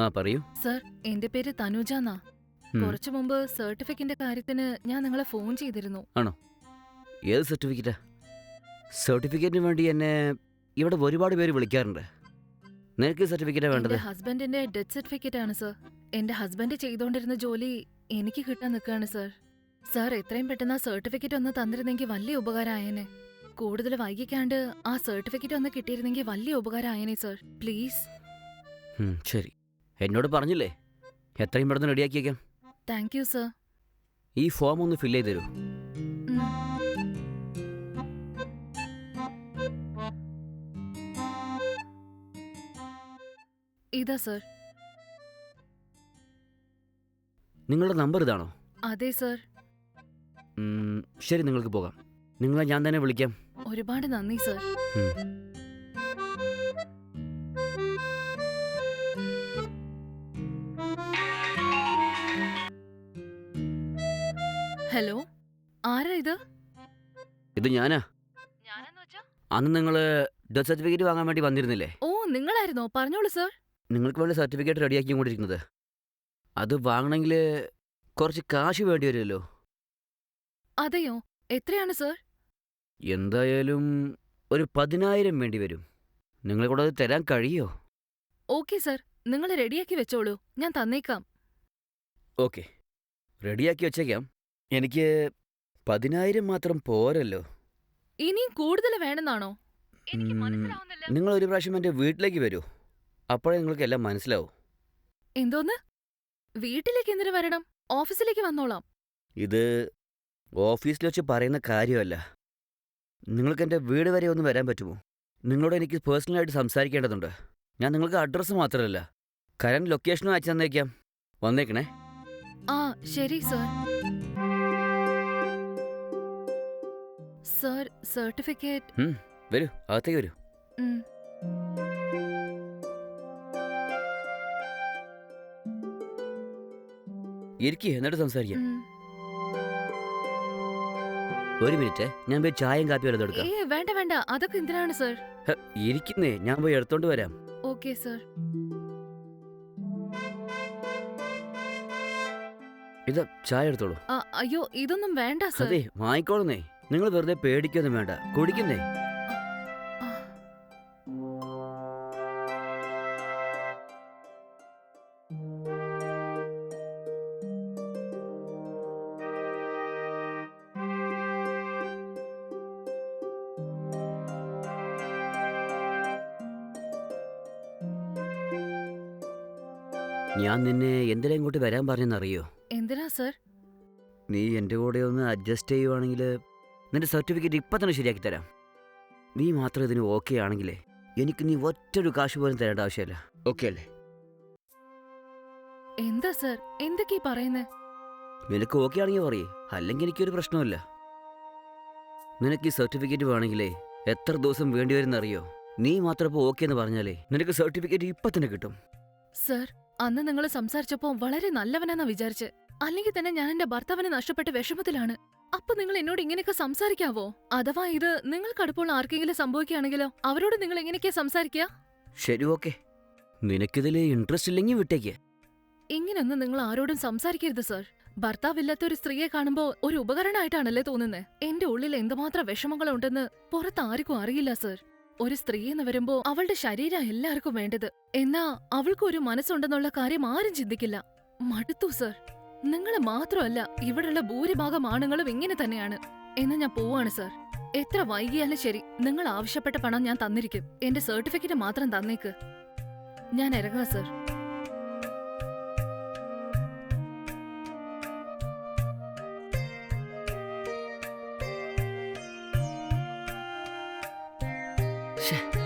ആ പറയൂ. സർ എന്റെ പേര് തനുജ എന്നാ. ഉം. കുറച്ചു മുമ്പ് സർട്ടിഫിക്കറ്റിന്റെ കാര്യത്തിന് ഞാൻ നിങ്ങളെ ഫോൺ ചെയ്തിരുന്നു. ഏത് സർട്ടിഫിക്കറ്റാ? സർട്ടിഫിക്കറ്റിന് വേണ്ടി എന്നെ ഇവിടെ ഒരുപാട് പേര് വിളിക്കാറുണ്ട്. നിനക്ക് സർട്ടിഫിക്കറ്റാ വേണ്ടത്? എന്റെ ഹസ്ബൻഡിന്റെ ഡെത്ത് സർട്ടിഫിക്കറ്റ് ആണ് സർ. എന്റെ ഹസ്ബൻഡ് ചെയ്തുകൊണ്ടിരുന്ന ജോലി എനിക്ക് കിട്ടാൻ നിൽക്കുകയാണ് സർ. സർ എത്രയും പെട്ടെന്ന് ആ സർട്ടിഫിക്കറ്റ് ഒന്ന് തന്നിരുന്നെങ്കിൽ വലിയ ഉപകാരമായേനെ. കൂടുതൽ വൈകിക്കാണ്ട് ആ സർട്ടിഫിക്കറ്റ് ഒന്ന് കിട്ടിയിരുന്നെങ്കിൽ വലിയ ഉപകാരമായേനെ സർ. പ്ലീസ്. ഉം, ശരി. എന്നോട് പറഞ്ഞില്ലേ? എത്രയും പെട്ടെന്ന് റെഡിയാക്കിയേക്കാം. താങ്ക് യു സർ ഈ ഫോം ഒന്ന് ഫില്ല് ചെയ്ത് തരൂ. ഇതാ സർ നിങ്ങളുടെ നമ്പർ ഇതാണോ? അതെ സർ ശരി നിങ്ങൾക്ക് പോകാം. നിങ്ങളെ ഞാൻ തന്നെ വിളിക്കാം. ഒരുപാട് നന്ദി സർ ഹലോ ആരാ ഇത്? ഇത് ഞാനാ. അന്ന് നിങ്ങൾ ഡെത്ത് സർട്ടിഫിക്കറ്റ് വാങ്ങാൻ വേണ്ടി വന്നിരുന്നില്ലേ? ഓ നിങ്ങളായിരുന്നോ? പറഞ്ഞോളൂ സർ. നിങ്ങൾക്ക് വേണ്ടി സർട്ടിഫിക്കറ്റ് റെഡിയാക്കി കൊണ്ടിരിക്കുന്നത്. അത് വാങ്ങണമെങ്കിൽ കുറച്ച് കാശ് വേണ്ടി വരുമല്ലോ. അതെയോ? എത്രയാണ് സർ? എന്തായാലും ഒരു പതിനായിരം വേണ്ടി വരും. നിങ്ങളെ കൂടെ അത് തരാൻ കഴിയോ? Okay sir. നിങ്ങൾ റെഡിയാക്കി വെച്ചോളൂ. ഞാൻ തന്നേക്കാം. ഓക്കെ. റെഡിയാക്കി വെച്ചേക്കാം. എനിക്ക് പതിനായിരം മാത്രം പോരല്ലോ. ഇനിയും കൂടുതൽ വേണമെന്നാണോ? എനിക്ക് ഉം. മനസ്സിലാവുന്നില്ല. നിങ്ങൾ ഒരു പ്രാവശ്യം എന്റെ വീട്ടിലേക്ക് വരൂ. അപ്പോഴേ നിങ്ങൾക്ക് എല്ലാം മനസ്സിലാവും. എന്തോന്ന്? വീട്ടിലേക്ക് എന്തിനു വരണം? ഓഫീസിലേക്ക് വന്നോളാം. ഇത് ഓഫീസിൽ വെച്ച് പറയുന്ന കാര്യമല്ല. നിങ്ങൾക്ക് എന്റെ വീട് വരെ ഒന്ന് വരാൻ പറ്റുമോ? നിങ്ങളോട് എനിക്ക് പേഴ്സണലായിട്ട് സംസാരിക്കേണ്ടതുണ്ട്. ഞാൻ നിങ്ങൾക്ക് അഡ്രസ്സ് മാത്രമല്ല. കറണ്ട് ലൊക്കേഷനും അയച്ചു തന്നേക്കാം. വന്നേക്കണേ. ആ ശരി സർ. Sir certificate. വരൂ അകത്തേക്ക് വരൂ. ഉം. ഇരിക്കേ എന്നിട്ട് സംസാരിക്കാം. ഉം. ഒരു മിനിറ്റ് ഞാൻ പോയി ചായയും കാപ്പി വല്ലതും എടുക്കാം. ഏ വേണ്ട വേണ്ട അതൊക്കെ എന്തിനാണ് സർ? ഹ, ഇരിക്കുന്നേ ഞാൻ പോയി എടുത്തോണ്ട് വരാം. Okay sir. ഇതാ ചായ എടുത്തോളൂ. അയ്യോ ഇതൊന്നും വേണ്ട സർ. അതെ വാങ്ങിക്കോളുന്നേ. നിങ്ങൾ വെറുതെ പേടിക്കൊന്നും വേണ്ട. കുടിക്കുന്നേ. ഞാൻ നിന്നെ എന്തിനാ ഇങ്ങോട്ട് വരാൻ പറഞ്ഞെന്നറിയോ? എന്തിനാ സർ? നീ എന്റെ കൂടെ ഒന്ന് അഡ്ജസ്റ്റ് ചെയ്യുവാണെങ്കിൽ നിന്റെ സർട്ടിഫിക്കറ്റ് ഇപ്പം തന്നെ ശരിയാക്കി തരാം. നീ മാത്രം ഇതിന് ഓക്കെ ആണെങ്കിലേ എനിക്ക് നീ ഒറ്റൊരു കാശ് പോലും തരേണ്ട ആവശ്യമില്ല. ഓക്കെ അല്ലേ? എന്താ സർ? എന്തൊക്കെയാ പറയുന്നേ? നിനക്ക് ഓക്കെ ആണെങ്കിൽ പറയേ. അല്ലെങ്കിൽ എനിക്കൊരു പ്രശ്നമില്ല നിനക്ക് ഈ സർട്ടിഫിക്കറ്റ് വേണമെങ്കിലേ എത്ര ദിവസം വേണ്ടി അറിയോ നീ മാത്രം ഇപ്പോൾ ഓക്കെ എന്ന് പറഞ്ഞാലേ നിനക്ക് സർട്ടിഫിക്കറ്റ് ഇപ്പം തന്നെ കിട്ടും. സർ അന്ന് നിങ്ങൾ സംസാരിച്ചപ്പോ വളരെ നല്ലവനാന്നാ വിചാരിച്ച്. അല്ലെങ്കിൽ തന്നെ ഞാൻ എന്റെ ഭർത്താവിനെ നഷ്ടപ്പെട്ട് വിഷമത്തിലാണ്. അപ്പൊ നിങ്ങൾ എന്നോട് ഇങ്ങനെയൊക്കെ സംസാരിക്കാവോ? അഥവാ ഇത് നിങ്ങൾക്ക് അടുപ്പുള്ള ആർക്കെങ്കിലും സംഭവിക്കുകയാണെങ്കിലോ? അവരോട് നിങ്ങൾ എങ്ങനെയൊക്കെയാ സംസാരിക്കുക ശരി ഓക്കെ. നിനക്കിതിൽ ഇൻട്രസ്റ്റ് ഇല്ലെങ്കിൽ വിട്ടേക്ക്. ഇങ്ങനൊന്നും നിങ്ങൾ ആരോടും സംസാരിക്കരുത് സർ. ഭർത്താവില്ലാത്ത ഒരു സ്ത്രീയെ കാണുമ്പോൾ ഒരു ഉപകരണമായിട്ടാണല്ലേ തോന്നുന്നത് എന്റെ ഉള്ളിൽ എന്തുമാത്രം വിഷമങ്ങളുണ്ടെന്ന് പുറത്ത് ആർക്കും അറിയില്ല സർ. ഒരു സ്ത്രീ എന്ന് വരുമ്പോ അവളുടെ ശരീരം എല്ലാവർക്കും വേണ്ടത്. എന്നാ അവൾക്കൊരു മനസ്സുണ്ടെന്നുള്ള കാര്യം ആരും ചിന്തിക്കില്ല. മടുത്തു സർ. നിങ്ങൾ മാത്രമല്ല ഇവിടെയുള്ള ഭൂരിഭാഗം ആണുങ്ങളും ഇങ്ങനെ തന്നെയാണ്. എന്നാ ഞാൻ പോവാണ് സാർ. എത്ര വൈകിയാലും ശരി നിങ്ങൾ ആവശ്യപ്പെട്ട പണം ഞാൻ തന്നിരിക്കും. എന്റെ സർട്ടിഫിക്കറ്റ് മാത്രം തന്നേക്ക്. ഞാൻ ഇറങ്ങാം സർ. ശ്ശേ,